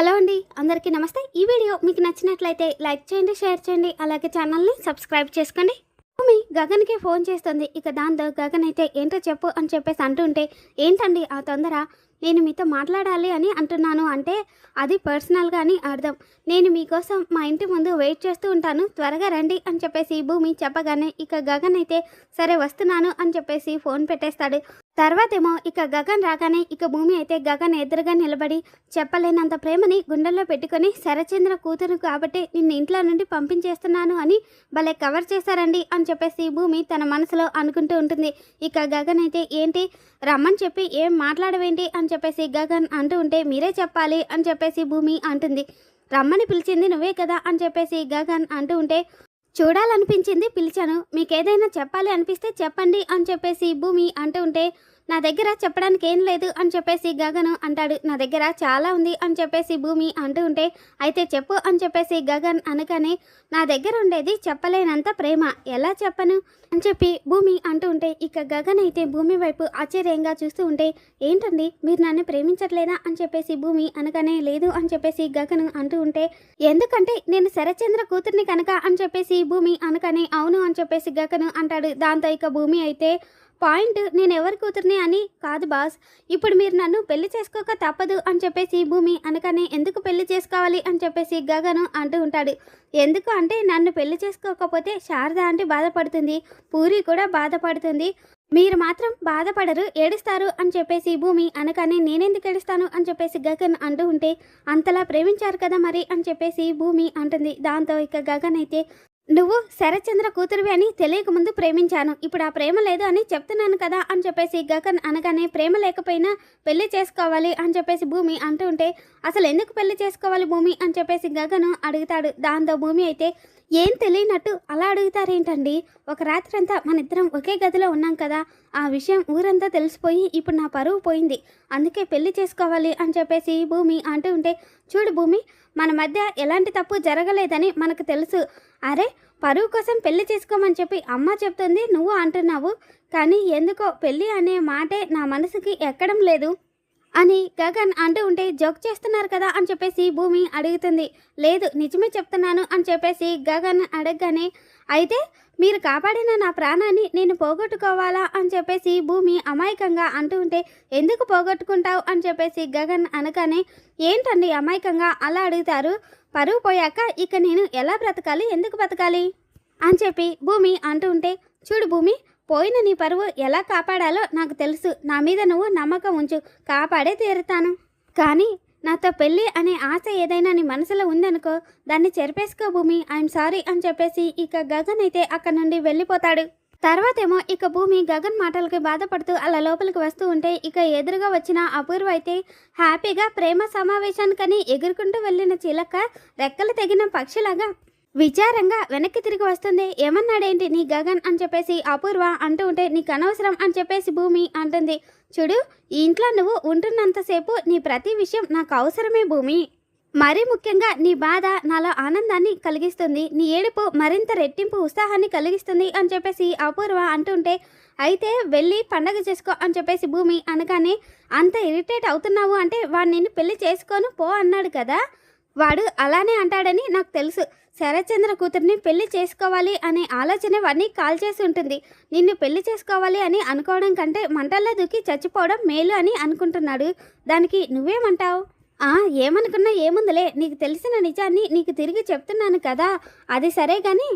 Hello అండి అందరికీ నమస్తే. ఈ వీడియో మీకు నచ్చినట్లయితే లైక్ చేయండి షేర్ చేయండి అలాగే ఛానల్ని సబ్స్క్రైబ్ చేసుకోండి. భూమి గగన్కి ఫోన్ చేస్తుంది. ఇక దాంతో గగన్ అయితే ఏంటో చెప్పు అని చెప్పేసి అంటుంటే ఏంటండి ఆ తొందర? నేను మీతో మాట్లాడాలి అని అంటున్నాను అంటే అది పర్సనల్గా అని అర్థం. నేను మీకోసం మా ఇంటి ముందు వెయిట్ చేస్తూ ఉంటాను. త్వరగా రండి అని చెప్పేసి భూమి చెప్పగానే ఇక గగన్ అయితే సరే వస్తున్నాను అని చెప్పేసి ఫోన్ పెట్టేస్తాడు. తర్వాతేమో ఇక గగన్ రాగానే ఇక భూమి అయితే గగన్ ఎదురుగా నిలబడి చెప్పలేనంత ప్రేమని గుండెల్లో పెట్టుకొని శరచంద్ర కూతురు కాబట్టి నిన్ను ఇంట్లో నుండి పంపించేస్తున్నాను అని భలే కవర్ చేశారండి అని చెప్పేసి భూమి తన మనసులో అనుకుంటూ ఉంటుంది. ఇక గగన్ అయితే ఏంటి? రమ్మని చెప్పి ఏం మాట్లాడవేంటి? అని చెప్పేసి గగన్ అంటూ ఉంటే మీరే చెప్పాలి అని చెప్పేసి భూమి అంటుంది. రమ్మని పిలిచింది నువ్వే కదా అని చెప్పేసి గగన్ అంటూ ఉంటే చూడాలనిపించింది పిలిచాను. మీకు ఏదైనా చెప్పాలి అనిపిస్తే చెప్పండి అని చెప్పేసి భూమి అంటూ ఉంటే నా దగ్గర చెప్పడానికి ఏం లేదు అని చెప్పేసి గగన్ అంటాడు. నా దగ్గర చాలా ఉంది అని చెప్పేసి భూమి అంటూ ఉంటే అయితే చెప్పు అని చెప్పేసి గగన్ అనగానే నా దగ్గర ఉండేది చెప్పలేనంత ప్రేమ. ఎలా చెప్పను? అని చెప్పి భూమి అంటూ ఉంటే ఇక గగన్ అయితే భూమి వైపు ఆశ్చర్యంగా చూస్తూ ఉంటే ఏంటండి? మీరు నన్ను ప్రేమించట్లేదా? అని చెప్పేసి భూమి అనగానే లేదు అని చెప్పేసి గగన్ అంటూ ఉంటే ఎందుకంటే నేను శరచంద్ర కూతుర్ని కనుక అని చెప్పేసి భూమి అనగానే అవును అని చెప్పేసి గగన్ అంటాడు. దాంతో ఇక భూమి అయితే పాయింట్ నేను ఎవరి కూతుర్ని అని కాదు బాస్. ఇప్పుడు మీరు నన్ను పెళ్ళి చేసుకోక తప్పదు అని చెప్పేసి భూమి అనగానే ఎందుకు పెళ్ళి చేసుకోవాలి అని చెప్పేసి గగను అంటూ ఉంటాడు. ఎందుకు అంటే నన్ను పెళ్ళి చేసుకోకపోతే శారద అంటే బాధపడుతుంది. పూరి కూడా బాధపడుతుంది. మీరు మాత్రం బాధపడరు ఏడుస్తారు అని చెప్పేసి భూమి అనగానే నేనెందుకు ఏడుస్తాను అని చెప్పేసి గగన్ అంటూ ఉంటే అంతలా ప్రేమించారు కదా మరి అని చెప్పేసి భూమి అంటుంది. దాంతో ఇక గగన్ అయితే నువ్వు శరచంద్ర కూతురువి అని తెలియక ముందు ప్రేమించాను. ఇప్పుడు ఆ ప్రేమ లేదు అని చెప్తున్నాను కదా అని చెప్పేసి గగన్ అనగానే ప్రేమ లేకపోయినా పెళ్ళి చేసుకోవాలి అని చెప్పేసి భూమి అంటూ ఉంటే అసలు ఎందుకు పెళ్ళి చేసుకోవాలి భూమి అని చెప్పేసి గగను అడుగుతాడు. దాంతో భూమి అయితే ఏం తెలియనట్టు అలా అడుగుతారేంటండి? ఒక రాత్రి అంతా మన ఇద్దరం ఒకే గదిలో ఉన్నాం కదా ఆ విషయం ఊరంతా తెలిసిపోయి ఇప్పుడు నా పరువు పోయింది. అందుకే పెళ్ళి చేసుకోవాలి అని చెప్పేసి భూమి అంటూ ఉంటే చూడు భూమి మన మధ్య ఎలాంటి తప్పు జరగలేదని మనకు తెలుసు. అరే పరువు కోసం పెళ్ళి చేసుకోమని చెప్పి అమ్మ చెప్తుంది నువ్వు అంటున్నావు. కానీ ఎందుకో పెళ్ళి అనే మాటే నా మనసుకి ఎక్కడం లేదు. అని గగన్ అంటూ ఉంటే జోక్ చేస్తున్నారు కదా అని చెప్పేసి భూమి అడుగుతుంది. లేదు నిజమే చెప్తున్నాను అని చెప్పేసి గగన్ అడగగానే అయితే మీరు కాపాడిన నా ప్రాణాన్ని నేను పోగొట్టుకోవాలా అని చెప్పేసి భూమి అమాయకంగా అంటూ ఉంటే ఎందుకు పోగొట్టుకుంటావు అని చెప్పేసి గగన్ అనగానే ఏంటండి అమాయకంగా అలా అడుగుతారు? పరువు పోయాక ఇక నేను ఎలా బ్రతకాలి? ఎందుకు బ్రతకాలి? అని చెప్పి భూమి అంటూ ఉంటే చూడు భూమి పోయిన నీ పరువు ఎలా కాపాడాలో నాకు తెలుసు. నా మీద నువ్వు నమ్మకం ఉంచు. కాపాడే తీరుతాను. కానీ నాతో పెళ్ళి అనే ఆశ ఏదైనా నీ మనసులో ఉందనుకో దాన్ని చెరిపేసుకో భూమి. ఐఎమ్ సారీ అని చెప్పేసి ఇక గగన్ అయితే అక్కడ నుండి వెళ్ళిపోతాడు. తర్వాతేమో ఇక భూమి గగన్ మాటలకి బాధపడుతూ అలా లోపలికి వస్తూ ఉంటే ఇక ఎదురుగా వచ్చిన అపూర్వ అయితే హ్యాపీగా ప్రేమ సమావేశానికని ఎగురుకుంటూ వెళ్ళిన చిలక రెక్కలు తెగిన పక్షిలాగా విచారంగా వెనక్కి తిరిగి వస్తుంది. ఏమన్నాడేంటి నీ గగన్ అని చెప్పేసి అపూర్వ అంటూ ఉంటే నీకు అనవసరం అని చెప్పేసి భూమి అంటుంది. చూడు ఈ ఇంట్లో నువ్వు ఉంటున్నంతసేపు నీ ప్రతి విషయం నాకు అవసరమే భూమి. మరీ ముఖ్యంగా నీ బాధ నాలో ఆనందాన్ని కలిగిస్తుంది. నీ ఏడుపు మరింత రెట్టింపు ఉత్సాహాన్ని కలిగిస్తుంది అని చెప్పేసి అపూర్వ అంటుంటే అయితే వెళ్ళి పండగ చేసుకో అని చెప్పేసి భూమి అనగానే అంత ఇరిటేట్ అవుతున్నావు అంటే వాడు నిన్ను పెళ్ళి చేసుకొని పో అన్నాడు కదా. వాడు అలానే అంటాడని నాకు తెలుసు. శరత్చంద్ర కూతుర్ని పెళ్ళి చేసుకోవాలి అనే ఆలోచన వాడిని కాల్ చేసి ఉంటుంది. నిన్ను పెళ్ళి చేసుకోవాలి అని అనుకోవడం కంటే మంటల్లో దూకి చచ్చిపోవడం మేలు అని అనుకుంటున్నాడు. దానికి నువ్వేమంటావు? ఆ ఏమనుకున్నా ఏముందిలే. నీకు తెలిసిన నిజాన్ని నీకు తిరిగి చెప్తున్నాను కదా. అది సరే కానీ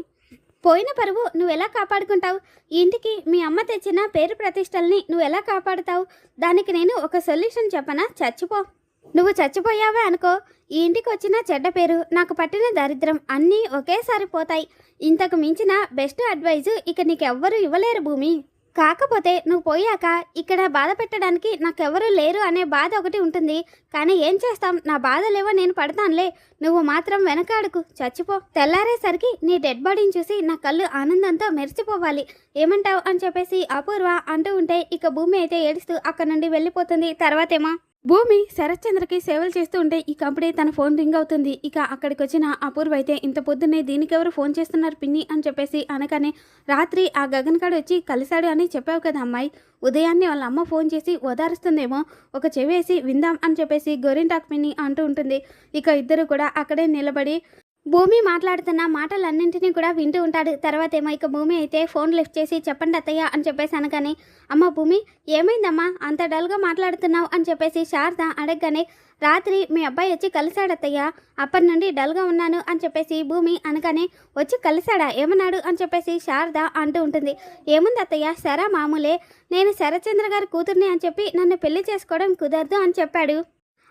పోయిన పరువు నువ్వు ఎలా కాపాడుకుంటావు ఇంటికి మీ అమ్మ తెచ్చిన పేరు ప్రతిష్టల్ని నువ్వు ఎలా కాపాడుతావు? దానికి నేను ఒక సొల్యూషన్ చెప్పనా? చచ్చిపో. నువ్వు చచ్చిపోయావే అనుకో. ఈ ఇంటికి వచ్చిన చెడ్డ పేరు నాకు పట్టిన దరిద్రం అన్నీ ఒకేసారి పోతాయి. ఇంతకు మించిన బెస్ట్ అడ్వైజు ఇక నీకెవ్వరూ ఇవ్వలేరు భూమి. కాకపోతే నువ్వు పోయాక ఇక్కడ బాధ పెట్టడానికి నాకెవరూ లేరు అనే బాధ ఒకటి ఉంటుంది. కానీ ఏం చేస్తాం? నా బాధలేవో నేను పడతానులే. నువ్వు మాత్రం వెనకాడుకు చచ్చిపో. తెల్లారేసరికి నీ డెడ్ బాడీని చూసి నా కళ్ళు ఆనందంతో మెరిచిపోవాలి ఏమంటావు? అని చెప్పేసి అపూర్వ అంటూ ఉంటే ఇక భూమి అయితే ఏడుస్తూ అక్కడ నుండి వెళ్ళిపోతుంది. తర్వాతేమో భూమి శరత్చంద్రకి సేవలు చేస్తూ ఉంటే ఇక అప్పుడే తన ఫోన్ రింగ్ అవుతుంది. ఇక అక్కడికి వచ్చిన అపూర్వ అయితే ఇంత పొద్దున్నే దీనికెవరు ఫోన్ చేస్తున్నారు పిన్ని అని చెప్పేసి అనగానే రాత్రి ఆ గగన్ కాడు వచ్చి కలిశాడు అని చెప్పావు కదా అమ్మాయి. ఉదయాన్నే వాళ్ళ అమ్మ ఫోన్ చేసి ఓదారుస్తుందేమో ఒక చెవేసి విందాం అని చెప్పేసి గోరింటాక్ పిన్ని అంటూ ఉంటుంది. ఇక ఇద్దరు కూడా అక్కడే నిలబడి భూమి మాట్లాడుతున్న మాటలన్నింటినీ కూడా వింటూ ఉంటాడు. తర్వాత ఏమో ఇక భూమి అయితే ఫోన్ లిఫ్ట్ చేసి చెప్పండి అత్తయ్య అని చెప్పేసి అనగానే అమ్మ భూమి ఏమైందమ్మా? అంత డల్గా మాట్లాడుతున్నావు అని చెప్పేసి శారద అడగగానే రాత్రి మీ అబ్బాయి వచ్చి కలిశాడత్తయ్య అప్పటి నుండి డల్గా ఉన్నాను అని చెప్పేసి భూమి అనగానే వచ్చి కలిశాడా? ఏమన్నాడు? అని చెప్పేసి శారద అంటూ ఉంటుంది. ఏముంది అత్తయ్య? సరా మామూలే. నేను శరచంద్ర గారి కూతుర్ని అని చెప్పి నన్ను పెళ్ళి చేసుకోవడం కుదరదు అని చెప్పాడు.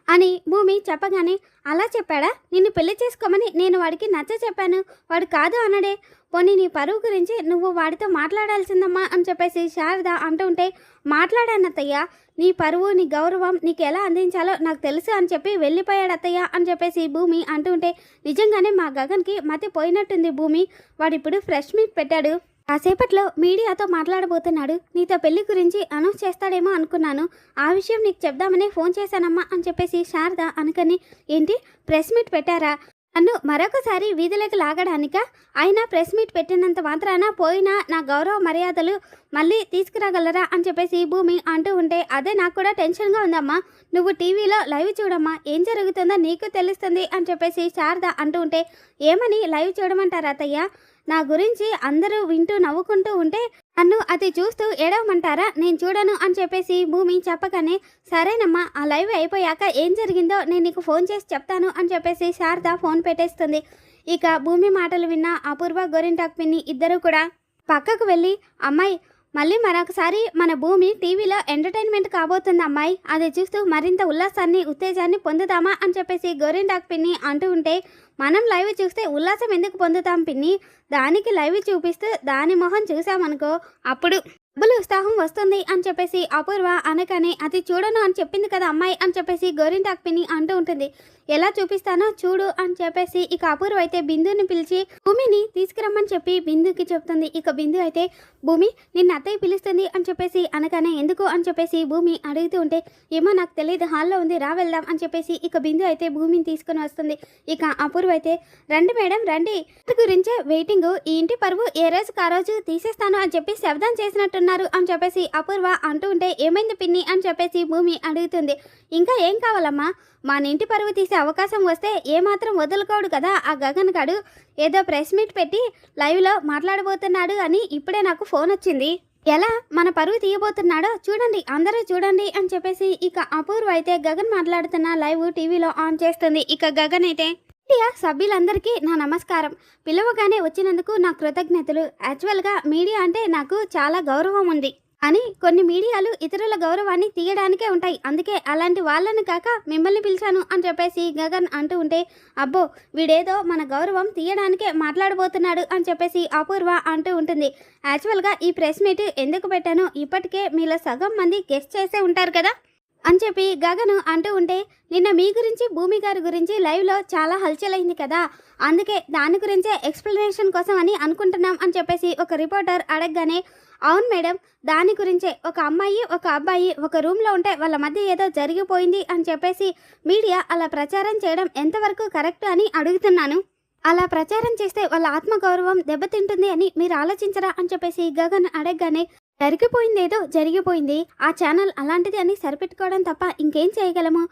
అని భూమి చెప్పగానే అలా చెప్పాడా? నిన్ను పెళ్ళి చేసుకోమని నేను వాడికి నచ్చ చెప్పాను. వాడు కాదు అనడే పోనీ నీ పరువు గురించి నువ్వు వాడితో మాట్లాడాల్సిందమ్మా అని చెప్పేసి శారద అంటుంటే ఉంటే మాట్లాడాను అత్తయ్య నీ పరువు నీ గౌరవం నీకు ఎలా అందించాలో నాకు తెలుసు అని చెప్పి వెళ్ళిపోయాడు అత్తయ్య అని చెప్పేసి భూమి అంటుంటే ఉంటే నిజంగానే మా గగన్కి మతి పోయినట్టుంది భూమి. వాడు ఇప్పుడు ఫ్రెష్ మీట్ పెట్టాడు. కాసేపట్లో మీడియాతో మాట్లాడబోతున్నాడు. నీతో పెళ్ళి గురించి అనౌన్స్ చేస్తాడేమో అనుకున్నాను. ఆ విషయం నీకు చెప్దామని ఫోన్ చేశానమ్మా అని చెప్పేసి శారద అనుకని ఏంటి? ప్రెస్ మీట్ పెట్టారా? నన్ను మరొకసారి వీధిలోకి లాగడానిక? అయినా ప్రెస్ మీట్ పెట్టినంత మాత్రాన పోయినా నా గౌరవ మర్యాదలు మళ్ళీ తీసుకురాగలరా అని చెప్పేసి భూమి అంటూ ఉంటే అదే నాకు కూడా టెన్షన్గా ఉందమ్మా. నువ్వు టీవీలో లైవ్ చూడమ్మా. ఏం జరుగుతుందో నీకు తెలుస్తుంది అని చెప్పేసి శారద అంటూ ఉంటే ఏమని లైవ్ చూడమంటారా అత్తయ్య? నా గురించి అందరూ వింటూ నవ్వుకుంటూ ఉంటే నన్ను అది చూస్తూ ఏడవమంటారా? నేను చూడను అని చెప్పేసి భూమి చెప్పగానే సరేనమ్మా ఆ లైవ్ అయిపోయాక ఏం జరిగిందో నేను నీకు ఫోన్ చేసి చెప్తాను అని చెప్పేసి శారద ఫోన్ పెట్టేస్తుంది. ఇక భూమి మాటలు విన్న అపూర్వ గోరింటాక్ పిన్ని ఇద్దరు కూడా పక్కకు వెళ్ళి అమ్మాయి మళ్ళీ మరొకసారి మన భూమి టీవీలో ఎంటర్టైన్మెంట్ కాబోతుంది అమ్మాయి. అది చూస్తూ మరింత ఉల్లాసాన్ని ఉత్తేజాన్ని పొందుతామా అని చెప్పేసి గోరింటాక్ పిన్ని అంటూ ఉంటే మనం లైవ్ చూస్తే ఉల్లాసం ఎందుకు పొందుతాం పిన్ని? దానికి లైవ్ చూపిస్తూ దాని మొహం చూసామనుకో అప్పుడు డబ్బులు ఉత్సాహం వస్తుంది అని చెప్పేసి అపూర్వ అనకనే అది చూడను అని చెప్పింది కదా అమ్మాయి అని చెప్పేసి గోరింటాక్ పిన్ని అంటూ ఉంటుంది. ఎలా చూపిస్తానో చూడు అని చెప్పేసి ఇక అపూర్వ అయితే బిందుని పిలిచి భూమిని తీసుకురమ్మని చెప్పి బిందుకి చెప్తుంది. ఇక బిందు అయితే భూమి నిన్న అత్తయ్య పిలుస్తుంది అని చెప్పేసి అనగానే ఎందుకు అని చెప్పేసి భూమి అడుగుతూ ఉంటే ఏమో నాకు తెలియదు హాల్లో ఉంది రా వెళ్దాం అని చెప్పేసి ఇక బిందు అయితే భూమిని తీసుకుని వస్తుంది. ఇక అపూర్వ అయితే రండి మేడం రండి. గురించే వెయిటింగ్ ఈ ఇంటి పరువు ఏ రోజుకు ఆ రోజు తీసేస్తాను అని చెప్పి శబ్దం అంటున్నారు అని చెప్పేసి అపూర్వ అంటూ ఉంటే ఏమైంది పిన్ని అని చెప్పేసి భూమి అడుగుతుంది. ఇంకా ఏం కావాలమ్మా? మా ఇంటి పరువు తీసే అవకాశం వస్తే ఏమాత్రం వదులుకోడు కదా ఆ గగన్ గడు. ఏదో ప్రెస్ మీట్ పెట్టి లైవ్లో మాట్లాడబోతున్నాడు అని ఇప్పుడే నాకు ఫోన్ వచ్చింది. ఎలా? మన పరువు తీయబోతున్నాడో చూడండి అందరూ చూడండి అని చెప్పేసి ఇక అపూర్వ అయితే గగన్ మాట్లాడుతున్న లైవ్ టీవీలో ఆన్ చేస్తుంది. ఇక గగన్ అయితే మీడియా సభ్యులందరికీ నా నమస్కారం. పిలవగానే వచ్చినందుకు నా కృతజ్ఞతలు. యాక్చువల్గా మీడియా అంటే నాకు చాలా గౌరవం ఉంది. అని కొన్ని మీడియాలు ఇతరుల గౌరవాన్ని తీయడానికే ఉంటాయి. అందుకే అలాంటి వాళ్ళని కాక మిమ్మల్ని పిలిచాను అని చెప్పేసి గగన్ అంటూ ఉంటే అబ్బో వీడేదో మన గౌరవం తీయడానికే మాట్లాడబోతున్నాడు అని చెప్పేసి అపూర్వ అంటూ ఉంటుంది. యాక్చువల్గా ఈ ప్రెస్ మీట్ ఎందుకు పెట్టానో ఇప్పటికే మీలో సగం మంది గెస్ట్ చేసే ఉంటారు కదా. అని చెప్పి గగను అంటూ ఉంటే నిన్న మీ గురించి భూమి గారి గురించి లైవ్లో చాలా హల్చల్ అయింది కదా. అందుకే దాని గురించే ఎక్స్ప్లెనేషన్ కోసం అని అనుకుంటున్నాం అని చెప్పేసి ఒక రిపోర్టర్ అడగగానే అవును మేడం దాని గురించే ఒక అమ్మాయి ఒక అబ్బాయి ఒక రూమ్లో ఉంటే వాళ్ళ మధ్య ఏదో జరిగిపోయింది అని చెప్పేసి మీడియా అలా ప్రచారం చేయడం ఎంతవరకు కరెక్ట్ అని అడుగుతున్నాను. అలా ప్రచారం చేస్తే వాళ్ళ ఆత్మగౌరవం దెబ్బతింటుంది అని మీరు ఆలోచించరా అని చెప్పేసి గగన్ అడగగానే జరిగిపోయిందేదో జరిగిపోయింది. ఆ ఛానల్ అలాంటిది అని సరిపెట్టుకోవడం తప్ప ఇంకేం చేయగలము?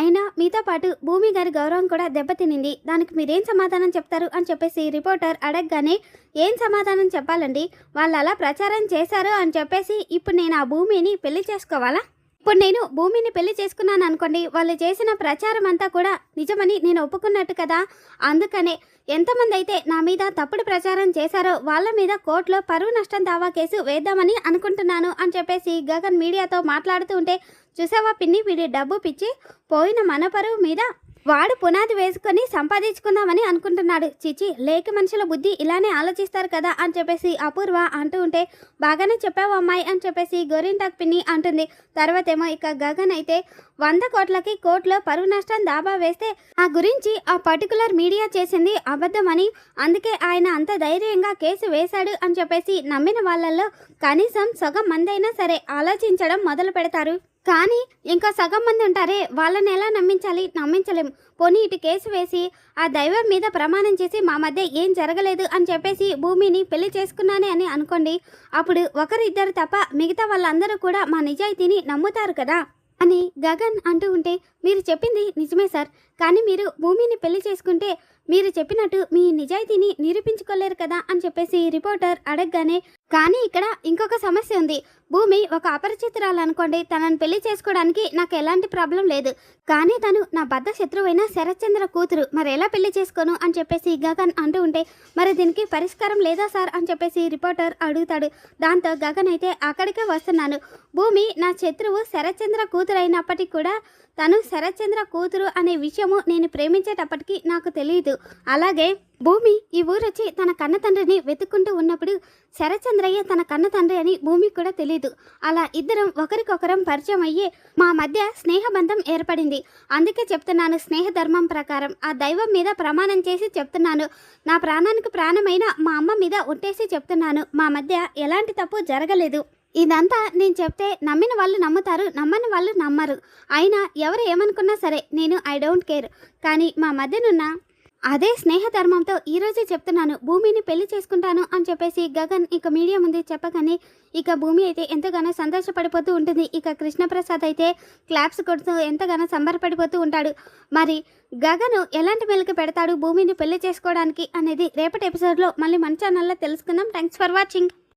అయినా మీతో పాటు భూమి గారి గౌరవం కూడా దెబ్బతినింది. దానికి మీరేం సమాధానం చెప్తారు అని చెప్పేసి రిపోర్టర్ అడగగానే ఏం సమాధానం చెప్పాలండి? వాళ్ళు అలా ప్రచారం చేశారు అని చెప్పేసి ఇప్పుడు నేను ఆ భూమిని పెళ్ళి చేసుకోవాలా? ఇప్పుడు నేను భూమిని పెళ్ళి చేసుకున్నాను అనుకోండి వాళ్ళు చేసిన ప్రచారం అంతా కూడా నిజమని నేను ఒప్పుకున్నట్టు కదా? అందుకనే ఎంతమంది అయితే నా మీద తప్పుడు ప్రచారం చేశారో వాళ్ళ మీద కోర్టులో పరువు నష్టం దావా కేసు వేద్దామని అనుకుంటున్నాను అని చెప్పేసి గగన్ మీడియాతో మాట్లాడుతూ ఉంటే చూసావా పిన్ని వీడి డబ్బు పిచ్చి? పోయిన మన పరువు మీద వాడు పునాది వేసుకొని సంపాదించుకుందామని అనుకుంటున్నాడు. చిచి లేక మనుషుల బుద్ధి ఇలానే ఆలోచిస్తారు కదా అని చెప్పేసి అపూర్వ అంటూ ఉంటే బాగానే చెప్పావు అమ్మాయి అని చెప్పేసి గోరింటాక్ పిన్ని అంటుంది. తర్వాత ఏమో ఇక గగన్ అయితే వంద కోట్లకి కోర్టులో పరువు నష్టం దాబా వేస్తే ఆ గురించి ఆ పర్టికులర్ మీడియా చేసింది అబద్ధమని అందుకే ఆయన అంత ధైర్యంగా కేసు వేశాడు అని చెప్పేసి నమ్మిన వాళ్ళల్లో కనీసం సగం మందైనా సరే ఆలోచించడం మొదలు పెడతారు కానీ ఇంకా సగం మంది ఉంటారే వాళ్ళని ఎలా నమ్మించాలి? నమ్మించలేం. పోనీ ఇటు కేసు వేసి ఆ దైవం మీద ప్రమాణం చేసి మా మధ్య ఏం జరగలేదు అని చెప్పేసి భూమిని పెళ్ళి చేసుకున్నానే అని అనుకోండి అప్పుడు ఒకరిద్దరు తప్ప మిగతా వాళ్ళందరూ కూడా మా నిజాయితీని నమ్ముతారు కదా అని గగన్ అంటూ ఉంటే మీరు చెప్పింది నిజమే సార్. కానీ మీరు భూమిని పెళ్ళి చేసుకుంటే మీరు చెప్పినట్టు మీ నిజాయితీని నిరూపించుకోలేరు కదా అని చెప్పేసి రిపోర్టర్ అడగగానే కానీ ఇక్కడ ఇంకొక సమస్య ఉంది. భూమి ఒక అపరిచితురాలు అనుకోండి తనని పెళ్ళి చేసుకోవడానికి నాకు ఎలాంటి ప్రాబ్లం లేదు. కానీ తను నా బద్ద శత్రువైన శరత్చంద్ర కూతురు. మరి ఎలా పెళ్ళి చేసుకోను అని చెప్పేసి గగన్ అంటూ ఉంటే మరి దీనికి పరిష్కారం లేదా సార్ అని చెప్పేసి రిపోర్టర్ అడుగుతాడు. దాంతో గగన్ అయితే అక్కడికే వస్తున్నాను. భూమి నా శత్రువు శరత్చంద్ర కూతురు అయినప్పటికీ కూడా తను శరత్చంద్ర కూతురు అనే విషయము నేను ప్రేమించేటప్పటికీ నాకు తెలియదు అలాగే భూమి ఈ ఊరొచ్చి తన కన్న తండ్రిని వెతుక్కుంటూ ఉన్నప్పుడు శరచంద్రయ్య తన కన్న తండ్రి అని భూమికి కూడా తెలియదు అలా ఇద్దరం ఒకరికొకరం పరిచయం అయ్యి మా మధ్య స్నేహబంధం ఏర్పడింది. అందుకే చెప్తున్నాను స్నేహ ధర్మం ప్రకారం. ఆ దైవం మీద ప్రమాణం చేసి చెప్తున్నాను. నా ప్రాణానికి ప్రాణమైన మా అమ్మ మీద ఉట్టేసి చెప్తున్నాను. మా మధ్య ఎలాంటి తప్పు జరగలేదు. ఇదంతా నేను చెప్తే నమ్మిన వాళ్ళు నమ్ముతారు నమ్మని వాళ్ళు నమ్మరు. అయినా ఎవరు ఏమనుకున్నా సరే నేను ఐ డోంట్ కేర్. కానీ మా మధ్యనున్న అదే స్నేహధర్మంతో ఈరోజే చెప్తున్నాను భూమిని పెళ్ళి చేసుకుంటాను అని చెప్పేసి గగన్ ఇక మీడియా ముందు చెప్పగానే ఇక భూమి అయితే ఎంతగానో సంతోషపడిపోతూ ఉంటుంది. ఇక కృష్ణప్రసాద్ అయితే క్లాప్స్ కొడుతూ ఎంతగానో సంబరపడిపోతూ ఉంటాడు. మరి గగను ఎలాంటి మెలకు పెడతాడు భూమిని పెళ్ళి చేసుకోవడానికి అనేది రేపటి ఎపిసోడ్లో మళ్ళీ మన ఛానల్లో తెలుసుకుందాం. Thanks for watching